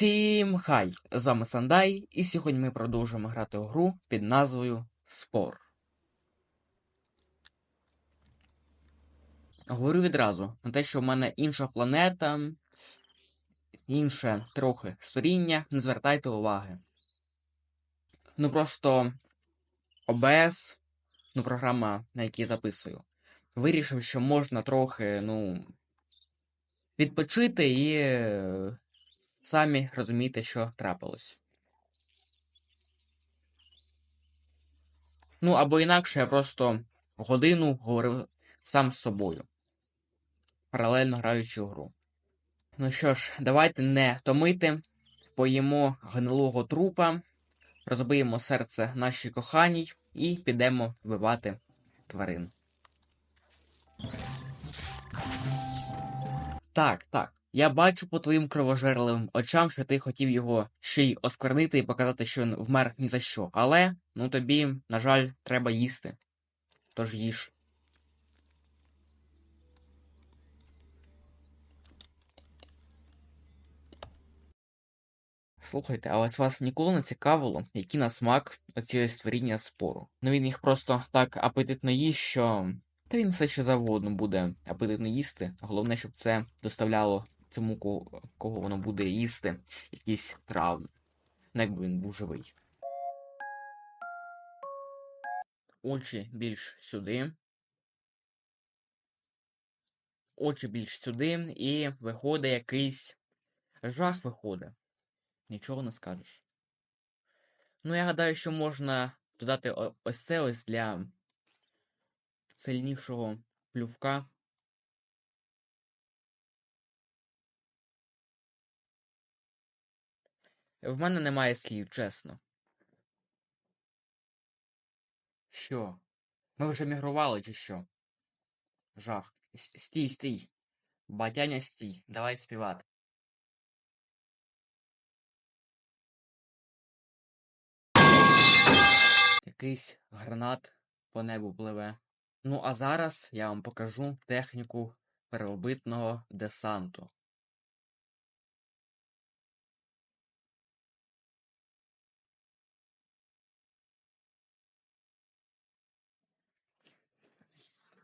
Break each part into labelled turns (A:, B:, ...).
A: Всім хай! З вами Сандай, і сьогодні ми продовжуємо грати у гру під назвою Спор. Говорю відразу на те, що в мене інша планета, інше трохи створіння, не звертайте уваги. Ну просто OBS, ну програма, на якій записую, вирішив, що можна трохи, ну, відпочити і самі розумієте, що трапилось. Ну, або інакше я просто годину говорив сам з собою, паралельно граючи у гру. Ну що ж, давайте не томити, поїмо гнилого трупа, розбиємо серце нашій коханій і підемо вбивати тварин. Так, так. Я бачу по твоїм кровожерливим очам, що ти хотів його ще й осквернити і показати, що він вмер ні за що. Але, ну тобі, на жаль, треба їсти. Тож їж. Слухайте, а ось вас ніколи не цікавило, які на смак оці створіння спору. Ну він їх просто так апетитно їсть, що. Та він все ще завгодно буде апетитно їсти. Головне, щоб це доставляло цьому, кого, воно буде їсти, якісь травми. Ну, якби він був живий. Очі більш сюди. Очі більш сюди, і виходить якийсь жах виходить. Нічого не скажеш. Ну, я гадаю, що можна додати ось це ось для сильнішого плювка. В мене немає слів, чесно. Що? Ми вже мігрували чи що? Жах. Стій, стій. Батяня, стій. Давай співати. Якийсь гранат по небу пливе. Ну, а зараз я вам покажу техніку первобитного десанту.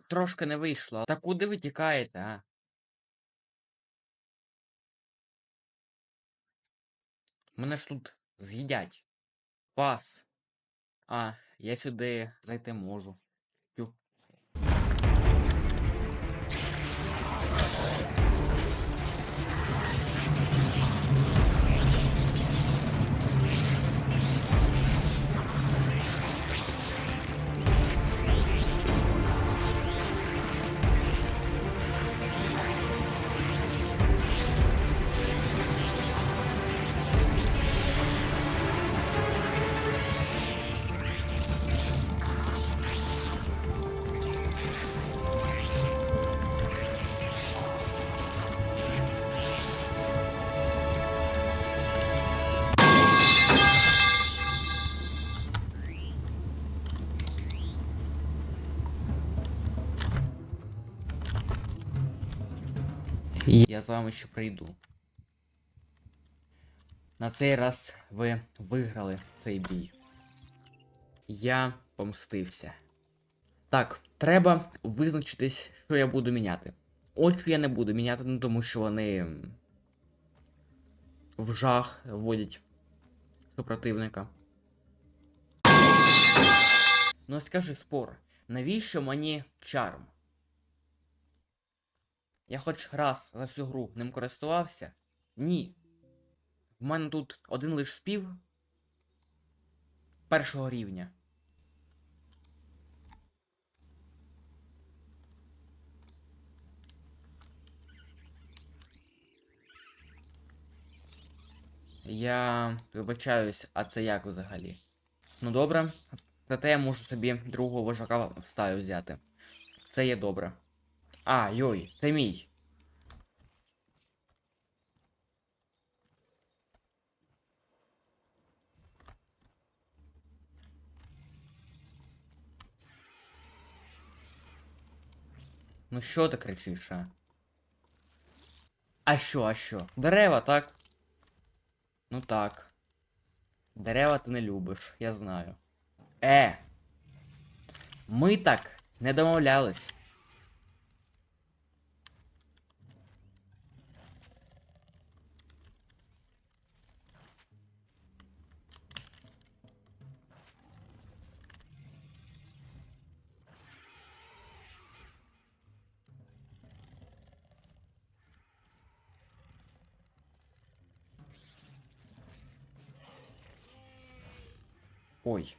A: Трошки не вийшло. Та куди ви тікаєте, а? Мене ж тут з'їдять. Пас. А, я сюди зайти можу. Я з вами ще прийду. На цей раз ви виграли цей бій. Я помстився. Так, треба визначитись, що я буду міняти. Очі я не буду міняти, ну тому що вони в жах вводять супротивника. Ну скажи спор, навіщо мені чарм? Я хоч раз за всю гру ним користувався? Ні. В мене тут один лиш спів першого рівня. Я вибачаюсь, а це як взагалі? Ну добре, зате я можу собі другого вожака в стаю взяти. Це є добре. А, йой, це мій. Ну що ти кричиш, а? А що, а що? Дерева, так? Ну так. Дерева ти не любиш, я знаю. Е. Ми так не домовлялись. Ой.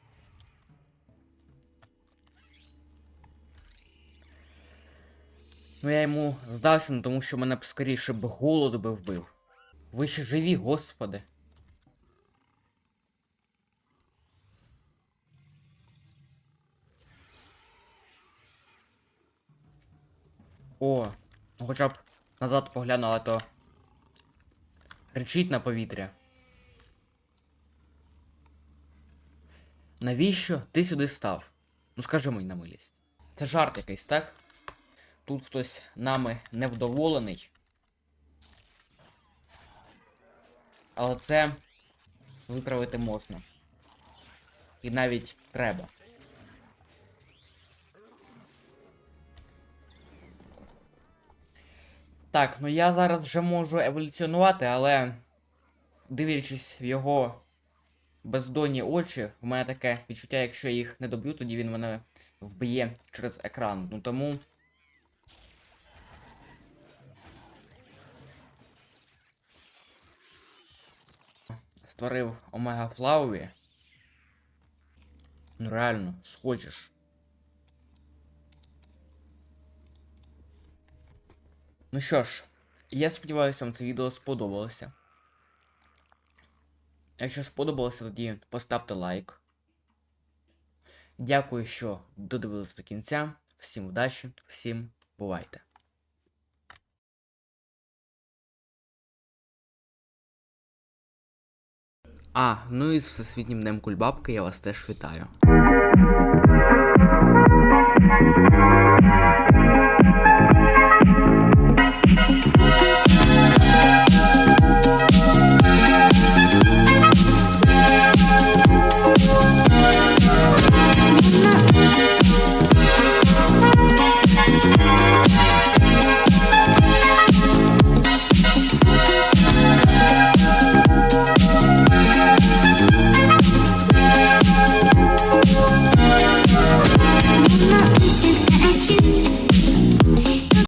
A: Ну я йому здався, ну, тому що мене б скоріше б голод би вбив. Ви ще живі, господи. О, ну хоча б назад поглянула, то речить на повітря. Навіщо ти сюди став? Ну скажи мені на милість. Це жарт якийсь, так? Тут хтось нами невдоволений. Але це виправити можна. І навіть треба. Так, ну я зараз вже можу еволюціонувати, але дивлячись в його бездонні очі, в мене таке відчуття, якщо я їх не доб'ю, тоді він мене вб'є через екран. Ну тому. Створив Омега Флауі. Ну реально, схочеш. Ну що ж, я сподіваюся, вам це відео сподобалося. Якщо сподобалося, тоді поставте лайк. Дякую, що додивилися до кінця. Всім удачі, всім бувайте. А, ну і з Всесвітнім Днем Кульбабки я вас теж вітаю.